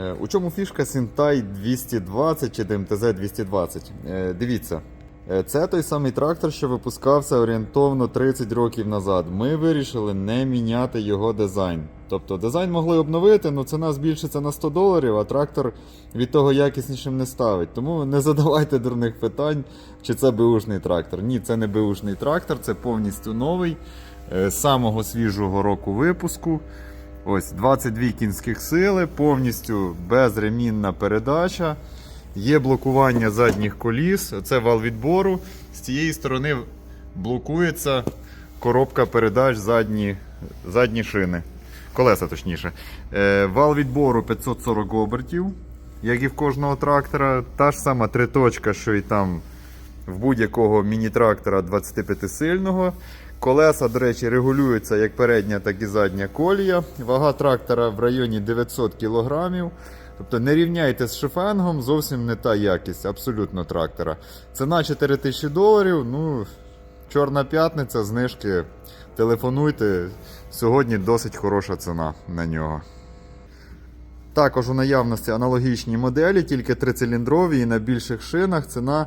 Е, У чому фішка Сінтай 220 чи ДМТЗ 220? Е, Дивіться, е, це той самий трактор, що випускався орієнтовно 30 років назад. Ми вирішили не міняти його дизайн. Тобто дизайн могли обновити, але ціна збільшиться на 100 доларів, а трактор від того якіснішим не ставить. Тому не задавайте дурних питань, чи це беушний трактор. Ні, це не беушний трактор, це повністю новий, з самого свіжого року випуску. Ось 22 кінських сили, повністю безремінна передача. Є блокування задніх коліс. Це вал відбору. З цієї сторони блокується коробка передач задні, задні шини. Колеса точніше. Е, вал відбору 540 обертів, як і в кожного трактора. Та ж сама триточка, що і там в будь-якого міні-трактора 25-сильного. Колеса, до речі, регулюються як передня, так і задня колія. Вага трактора в районі 900 кг. Тобто не рівняйте з шифенгом, зовсім не та якість абсолютно трактора. Ціна 4000 доларів. Ну, Чорна п'ятниця, знижки. Телефонуйте. Сьогодні досить хороша ціна на нього. Також у наявності аналогічні моделі, тільки трициліндрові і на більших шинах ціна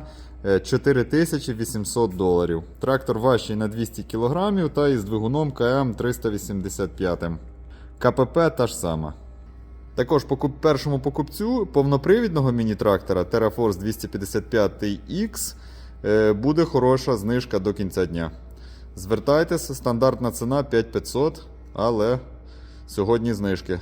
4800 доларів. Трактор важчий на 200 кг та із двигуном КМ 385. КПП та ж сама. Також покуп, першому покупцю повнопривідного міні-трактора TerraForce 255X е, буде хороша знижка до кінця дня. Звертайтеся, стандартна ціна 5500, але сьогодні знижки.